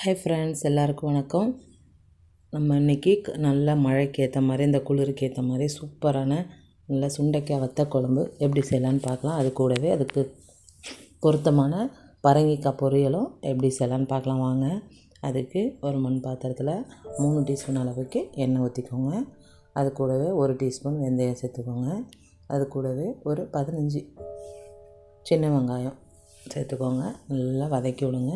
Hi friends எல்லாருக்கும் வணக்கம். நம்ம இன்றைக்கி நல்ல மழைக்கு ஏற்ற மாதிரி இந்த குளிருக்கு ஏற்ற மாதிரி சூப்பரான நல்ல சுண்டைக்காய் வத்த குழம்பு எப்படி செய்யலான்னு பார்க்கலாம். அது கூடவே அதுக்கு பொருத்தமான பரங்கிக்காய் பொரியலும் எப்படி செய்யலான்னு பார்க்கலாம். வாங்க அதுக்கு ஒரு மண் பாத்திரத்தில் மூணு டீஸ்பூன் அளவுக்கு எண்ணெய் ஊற்றிக்கோங்க அது கூடவே ஒரு டீஸ்பூன் வெந்தயம் சேர்த்துக்கோங்க. அது கூடவே ஒரு பதினஞ்சு சின்ன வெங்காயம் சேர்த்துக்கோங்க. நல்லா வதக்கி விடுங்க.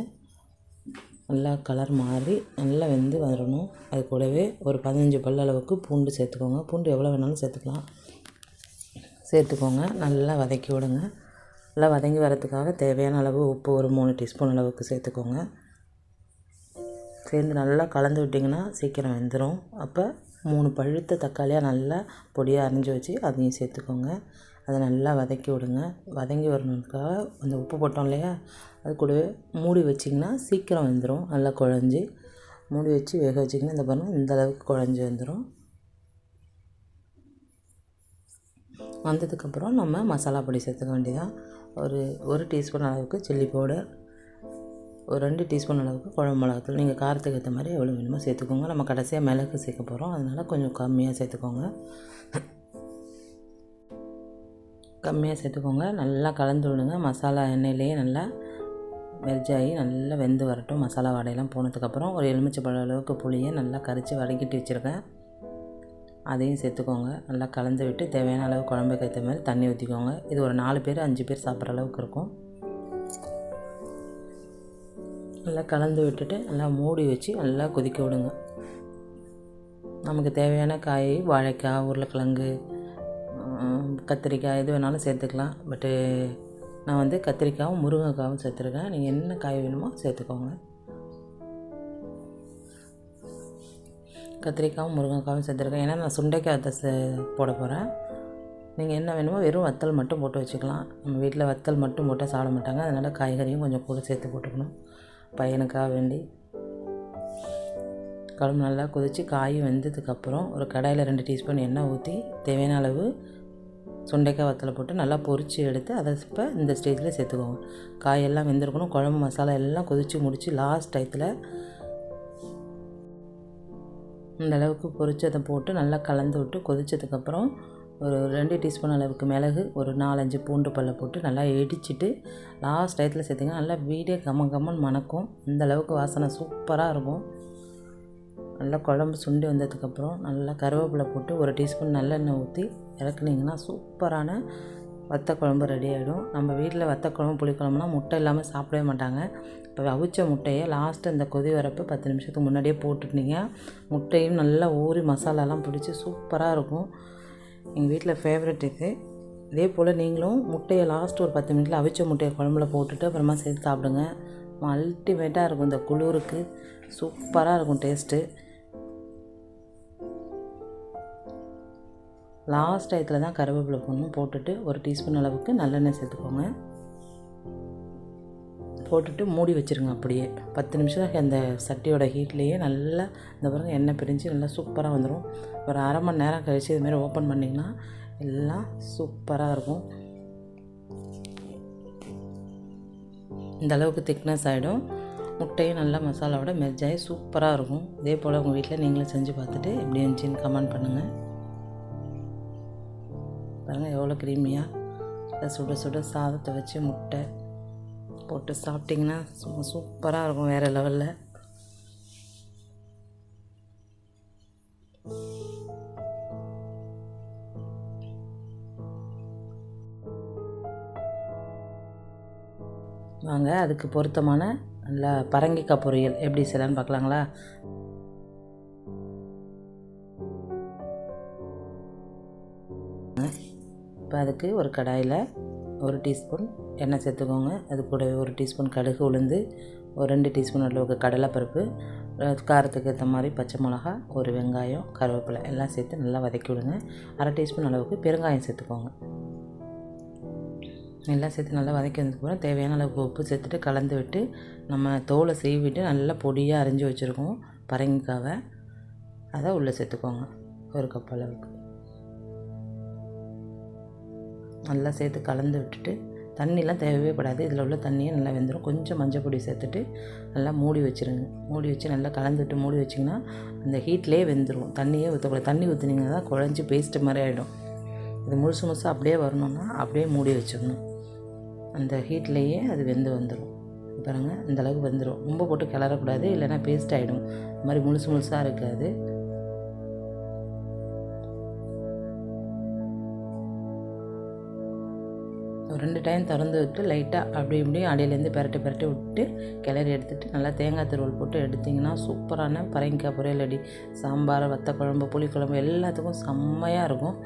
நல்லா கலர் மாறி நல்லா வெந்து வரணும் அது கூடவே ஒரு பதினஞ்சு பல் அளவுக்கு பூண்டு சேர்த்துக்கோங்க. பூண்டு எவ்வளோ வேணாலும் சேர்த்துக்கலாம். சேர்த்துக்கோங்க. நல்லா வதக்கி விடுங்க. நல்லா வதங்கி வரதுக்காக தேவையான அளவு உப்பு ஒரு மூணு டீஸ்பூன் அளவுக்கு சேர்த்துக்கோங்க. சேர்ந்து நல்லா கலந்து விட்டிங்கன்னா சீக்கிரம் வெந்துடும் அப்போ மூணு பழுத்த தக்காளியாக நல்லா பொடியாக அரிஞ்சு வச்சு அதையும் சேர்த்துக்கோங்க. அதை நல்லா வதக்கி விடுங்க. வதங்கி வரணுக்காக அந்த உப்பு போட்டோம் இல்லையா? அது கூடவே மூடி வச்சிங்கன்னா சீக்கிரம் வெந்துடும் நல்லா குழஞ்சி. மூடி வச்சு வேக வச்சிங்கன்னா இந்த பாருங்கள் இந்தளவுக்கு குழஞ்சி வந்துடும் வந்ததுக்கப்புறம் நம்ம மசாலா பொடி சேர்த்துக்க வேண்டியதான் ஒரு ஒரு டீஸ்பூன் அளவுக்கு சில்லி பவுடர். ஒரு ரெண்டு டீஸ்பூன் அளவுக்கு குழம்பு மிளகாத்தூள். நீங்கள் காரத்துக்கு ஏற்ற மாதிரி எவ்வளோ வேணுமோ சேர்த்துக்கோங்க. நம்ம கடைசியாக மிளகு சேர்க்க போகிறோம் அதனால் கொஞ்சம் கம்மியாக சேர்த்துக்கோங்க. கம்மியாக சேர்த்துக்கோங்க. நல்லா கலந்து விடுங்க. மசாலா எண்ணெயிலேயே நல்லா வெஜ்ஜாகி நல்லா வெந்து வரட்டும். மசாலா வடையெல்லாம் போனதுக்கப்புறம் ஒரு எலுமிச்சைப்பழ அளவுக்கு புளியை நல்லா கரைச்சி வதக்கிட்டு வச்சுருக்கேன். அதையும் சேர்த்துக்கோங்க. நல்லா கலந்து விட்டு தேவையான அளவு குழம்புக்கு ஏற்ற மாதிரி தண்ணி ஊற்றிக்கோங்க. இது ஒரு நாலு பேர் அஞ்சு பேர் சாப்பிட்ற அளவுக்கு இருக்கும். நல்லா கலந்து விட்டுட்டு நல்லா மூடி வச்சு நல்லா கொதிக்க விடுங்க. நமக்கு தேவையான காய் வாழைக்காய் உருளைக்கிழங்கு கத்திரிக்காய் எது வேணாலும் சேர்த்துக்கலாம். பட்டு நான் வந்து கத்திரிக்காயும் முருங்கைக்காவும் சேர்த்துருக்கேன். நீங்கள் என்ன காய் வேணுமோ சேர்த்துக்கோங்க. கத்திரிக்காயும் முருங்கைக்காவும் சேர்த்துருக்கேன். ஏன்னா நான் சுண்டைக்காய் வத்த போட போகிறேன் நீங்கள் என்ன வேணுமோ வெறும் வத்தல் மட்டும் போட்டு வச்சுக்கலாம். நம்ம வீட்டில் வத்தல் மட்டும் போட்டால் சாப்பிட மாட்டாங்க. அதனால் காய்கறியும் கொஞ்சம் கூட சேர்த்து போட்டுக்கணும். பையனுக்காக வேண்டி. குழம்பு நல்லா கொதித்து காய் வெந்ததுக்கப்புறம் ஒரு கடாயில் ரெண்டு டீஸ்பூன் எண்ணெய் ஊற்றி தேவையான அளவு சுண்டைக்காய் வத்தலை போட்டு நல்லா பொரித்து எடுத்து அதை இப்போ இந்த ஸ்டேஜில் சேர்த்துக்கோங்க காயெல்லாம் வெந்திருக்கணும். குழம்பு மசாலா எல்லாம் கொதித்து முடித்து லாஸ்ட் டயத்தில் இந்த அளவுக்கு பொரிச்சதை போட்டு நல்லா கலந்து விட்டு கொதித்ததுக்கப்புறம் ஒரு ரெண்டு டீஸ்பூன் அளவுக்கு மிளகு ஒரு நாலஞ்சு பூண்டு பல்லை போட்டு நல்லா இடிச்சிட்டு லாஸ்ட் டயத்தில் சேர்த்திங்கன்னா நல்லா வீடே கம்ம கம்மன் மணக்கும். இந்த அளவுக்கு வாசனை சூப்பராக இருக்கும். நல்லா குழம்பு சுண்டி வந்ததுக்கப்புறம் நல்லா கருவேப்பிலை போட்டு ஒரு டீஸ்பூன் நல்லெண்ணெய் ஊற்றி இறக்குனிங்கன்னா சூப்பரான வத்த குழம்பு ரெடி ஆகிடும் நம்ம வீட்டில் வத்த குழம்பு புளிக்குழம்புனா முட்டை இல்லாமல் சாப்பிடவே மாட்டாங்க. இப்போ அவிச்ச முட்டையை லாஸ்ட்டு இந்த கொதி வரப்பு பத்து நிமிஷத்துக்கு முன்னாடியே போட்டுட்டீங்க. முட்டையும் நல்லா ஊறி மசாலாலாம் பிடிச்சி சூப்பராக இருக்கும். எங்கள் வீட்டில் ஃபேவரெட் இது. இதே போல் நீங்களும் முட்டையை லாஸ்ட் ஒரு பத்து மினிட்டில் அவிச்ச முட்டையை குழம்புல போட்டுட்டு அப்புறமா சேர்த்து சாப்பிடுங்க. அல்டிமேட்டாக இருக்கும். இந்த குளிருக்கு சூப்பராக இருக்கும் டேஸ்ட்டு லாஸ்ட் டயத்தில் தான் கருவேப்பிலை போடணும் போட்டுட்டு ஒரு டீஸ்பூன் அளவுக்கு நல்லெண்ணெய் சேர்த்துக்கோங்க. போட்டுட்டு மூடி வச்சுருங்க அப்படியே. பத்து நிமிஷம் அந்த சட்டியோட ஹீட்லேயே நல்லா இந்த பாருங்க எண்ணெய் பிரிஞ்சு நல்லா சூப்பராக வந்துடும் ஒரு அரை மணி நேரம் கழித்து இதுமாரி ஓப்பன் பண்ணிங்கன்னா எல்லாம் சூப்பராக இருக்கும். இந்த அளவுக்கு திக்னஸ் ஆகிடும் முட்டையும் நல்லா மசாலாவோட மெர்ஜாகி சூப்பராக இருக்கும். இதே போல் உங்கள் வீட்டில் நீங்களும் செஞ்சு பார்த்துட்டு எப்படி இருந்துச்சின்னு கமெண்ட் பண்ணுங்கள் பாருங்கள் எவ்வளோ க்ரீமியாக சுட சுட சாதத்தை வச்சு முட்டை போட்டு சாப்பிட்டிங்கன்னா சும்மா சூப்பராக இருக்கும் வேறு லெவலில் வாங்க அதுக்கு பொருத்தமான நல்லா பரங்கிக்காய் பொரியல் எப்படி செய்யலான்னு பார்க்கலாங்களா? இப்போ அதுக்கு ஒரு கடாயில் ஒரு டீஸ்பூன் எண்ணெய் சேர்த்துக்கோங்க. அது கூடவே ஒரு டீஸ்பூன் கடுகு உளுந்து ஒரு ரெண்டு டீஸ்பூன் அளவுக்கு கடலைப்பருப்பு காரத்துக்கு ஏற்ற மாதிரி பச்சை மிளகா ஒரு வெங்காயம் கருவேப்பிலை எல்லாம் சேர்த்து நல்லா வதக்கி விடுங்க. அரை டீஸ்பூன் அளவுக்கு பெருங்காயம் சேர்த்துக்கோங்க. எல்லாம் சேர்த்து நல்லா வதக்கி வந்ததுக்கப்புறம் தேவையான அளவுக்கு உப்பு சேர்த்துட்டு கலந்து விட்டு நம்ம தோலை செய்விட்டு நல்லா பொடியாக அரிஞ்சு வச்சுருக்கோம். பரங்கிக்காவை. அதை உள்ளே சேர்த்துக்கோங்க. ஒரு கப் அளவுக்கு. நல்லா சேர்த்து கலந்து விட்டுட்டு தண்ணிலாம் தேவையே படாது. இதில் உள்ள தண்ணியே நல்லா வெந்துடும் கொஞ்சம் மஞ்சள் பொடி சேர்த்துட்டு நல்லா மூடி வச்சுருங்க. மூடி வச்சு நல்லா கலந்துட்டு மூடி வச்சிங்கன்னா அந்த ஹீட்லேயே வெந்துடும் தண்ணியே ஊற்றக்கூடாது தண்ணி ஊற்றுனீங்கன்னா தான் குழஞ்சி பேஸ்ட்டு மாதிரி ஆகிடும் இது முழுசு முழுசாக அப்படியே வரணும்னா அப்படியே மூடி வச்சிடணும். அந்த ஹீட்லேயே அது வெந்து வந்துடும் பாருங்கள் இந்த அளவுக்கு வெந்துடும் ரொம்ப போட்டு கிளறக்கூடாது. இல்லைன்னா பேஸ்ட் ஆகிடும் இந்த மாதிரி முழுசு முழுசாக இருக்காது. ஒரு ரெண்டு டைம் திறந்து விட்டு லைட்டாக அப்படி இப்படியும் அடியிலேருந்து பெரட்டி பெரட்டி விட்டு கிளறி எடுத்துகிட்டு நல்லா தேங்காய் திருவள் போட்டு எடுத்திங்கன்னா சூப்பரான பரங்கிக்காய் பொரியல் அடி சாம்பார் வத்தக்குழம்பு புளிக்குழம்பு எல்லாத்துக்கும் செம்மையாக இருக்கும்.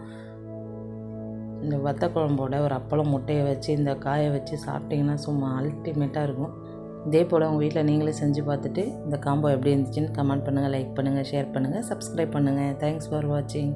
இந்த வத்த குழம்போட ஒரு அப்பளம் முட்டையை வச்சு இந்த காயை வச்சு சாப்பிட்டிங்கன்னா சும்மா அல்டிமேட்டாக இருக்கும். இதே போல் உங்கள் வீட்டில் நீங்களே செஞ்சு பார்த்துட்டு இந்த காம்போ எப்படி இருந்துச்சுன்னு கமெண்ட் பண்ணுங்கள் லைக் பண்ணுங்கள் ஷேர் பண்ணுங்கள் சப்ஸ்கிரைப் பண்ணுங்கள் தேங்க்ஸ் ஃபார் வாட்சிங்